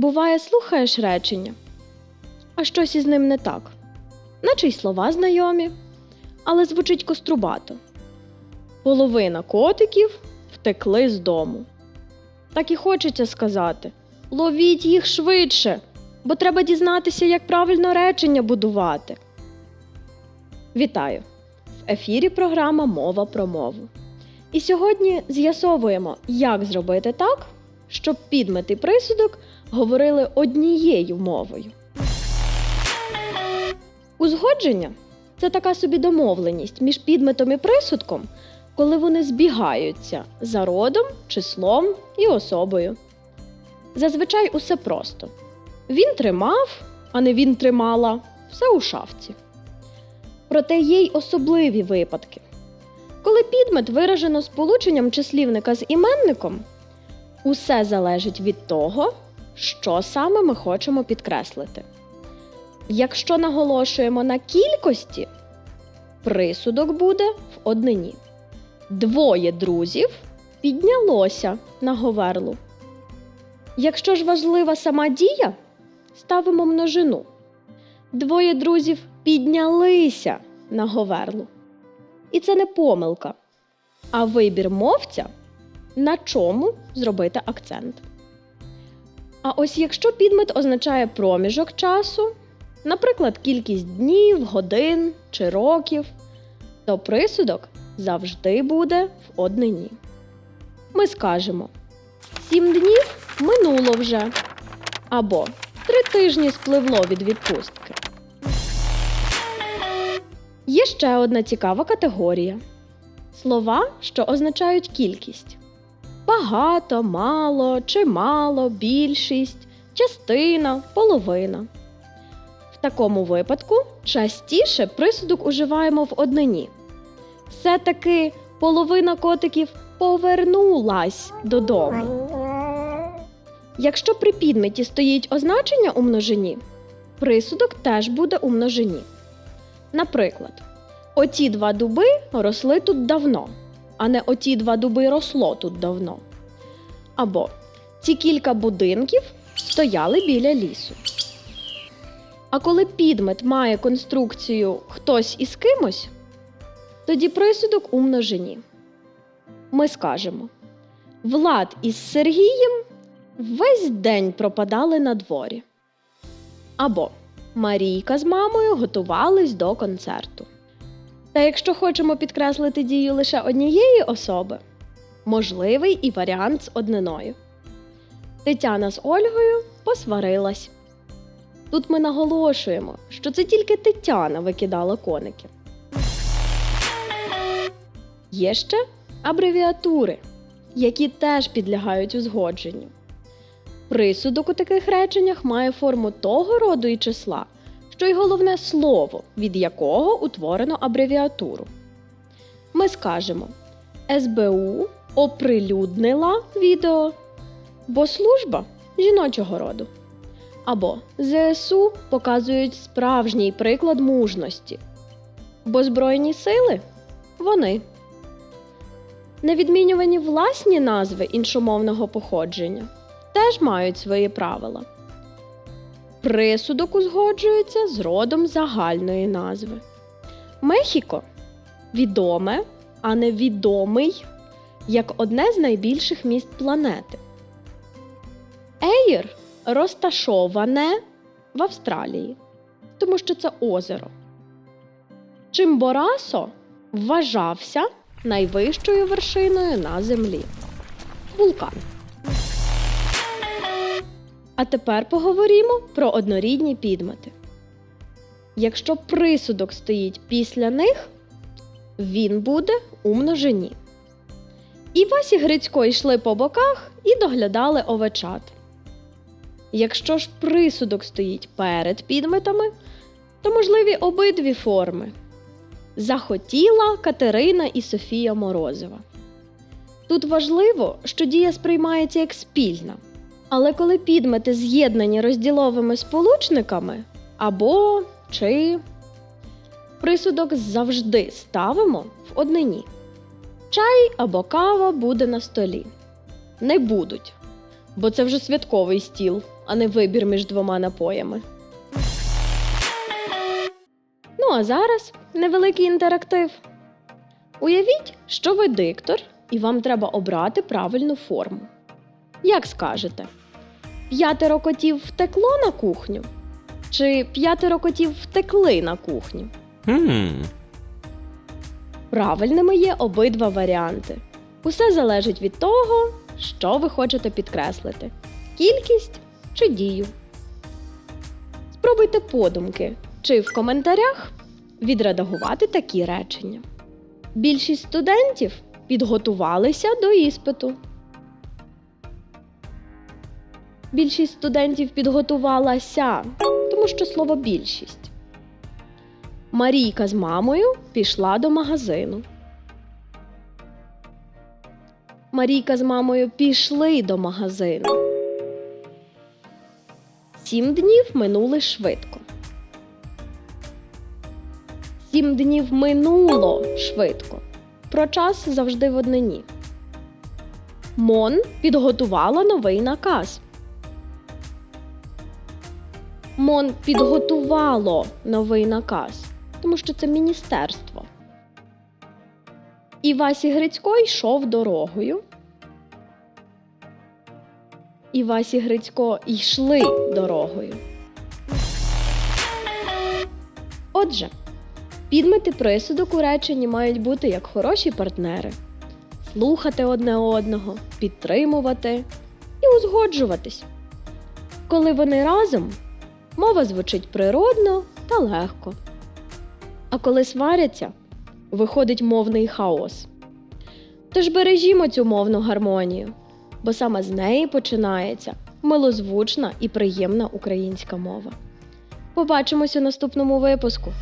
Буває, слухаєш речення, а щось із ним не так, наче й слова знайомі, але звучить кострубато. Половина котиків втекли з дому. Так і хочеться сказати: ловіть їх швидше, бо треба дізнатися, як правильно речення будувати. Вітаю! В ефірі програма Мова про мову. І сьогодні з'ясовуємо, як зробити так, щоб підмет і присудок говорили однією мовою. Узгодження це така собі домовленість між підметом і присудком, коли вони збігаються за родом, числом і особою. Зазвичай усе просто. Він тримав, а не він тримала все у шафці. Проте є й особливі випадки. Коли підмет виражено сполученням числівника з іменником, усе залежить від того, що саме ми хочемо підкреслити. Якщо наголошуємо на кількості, присудок буде в однині. Двоє друзів піднялося на говерлу. Якщо ж важлива сама дія, ставимо множину. Двоє друзів піднялися на говерлу. І це не помилка, а вибір мовця, на чому зробити акцент. А ось якщо підмет означає проміжок часу, наприклад, кількість днів, годин чи років, то присудок завжди буде в однині. Ми скажемо: сім днів минуло вже, або три тижні спливло від відпустки. Є ще одна цікава категорія слова, що означають кількість. Багато, мало, чимало, більшість, частина, половина. В такому випадку частіше присудок уживаємо в однині. Все-таки половина котиків повернулась додому. Якщо при підметі стоїть означення у множині, присудок теж буде у множині. Наприклад, оті два дуби росли тут давно, а не оті два дуби росло тут давно. Або ці кілька будинків стояли біля лісу. А коли підмет має конструкцію хтось із кимось, тоді присудок у множині. Ми скажемо: Влад із Сергієм весь день пропадали на дворі. Або Марійка з мамою готувались до концерту. Та якщо хочемо підкреслити дію лише однієї особи, можливий і варіант з одниною. Тетяна з Ольгою посварилась. Тут ми наголошуємо, що це тільки Тетяна викидала коників. Є ще абревіатури, які теж підлягають узгодженню. Присудок у таких реченнях має форму того роду і числа, що й головне слово, від якого утворено абревіатуру. Ми скажемо СБУ оприлюднила відео, бо служба жіночого роду. Або ЗСУ показують справжній приклад мужності, бо Збройні сили вони. Невідмінювані власні назви іншомовного походження теж мають свої правила. Присудок узгоджується з родом загальної назви. Мехіко відоме, а не відомий як одне з найбільших міст планети. Ейр розташоване в Австралії, тому що це озеро. Чимборасо вважався найвищою вершиною на землі вулкан. А тепер поговоримо про однорідні підмети. Якщо присудок стоїть після них, він буде у множині. І Васі Грицько йшли по боках і доглядали овечат. Якщо ж присудок стоїть перед підметами, то можливі обидві форми. Захотіла Катерина і Софія Морозова. Тут важливо, що дія сприймається як спільна. Але коли підмети з'єднані розділовими сполучниками або чи присудок завжди ставимо в однині. Чай або кава буде на столі. Не будуть, бо це вже святковий стіл, а не вибір між двома напоями. Ну а зараз невеликий інтерактив. Уявіть, що ви диктор, і вам треба обрати правильну форму. Як скажете? П'ятеро котів втекло на кухню? Чи п'ятеро котів втекли на кухню? Хм. Правильними є обидва варіанти. Усе залежить від того, що ви хочете підкреслити: кількість чи дію. Спробуйте подумки чи в коментарях відредагувати такі речення. Більшість студентів підготувалися до іспиту. Більшість студентів підготувалася, тому що слово більшість. Марійка з мамою пішла до магазину. Марійка з мамою пішли до магазину. Сім днів минули швидко. Сім днів минуло швидко. Про час завжди в однині. Мон підготувала новий наказ. МОН підготувало новий наказ, тому що це міністерство. І Васі Грицько йшов дорогою. І Васі Грицько йшли дорогою. Отже, підмети присудок у реченні мають бути як хороші партнери, слухати одне одного, підтримувати і узгоджуватись. Коли вони разом, мова звучить природно та легко. А коли сваряться, виходить мовний хаос. Тож бережімо цю мовну гармонію, бо саме з неї починається милозвучна і приємна українська мова. Побачимось у наступному випуску.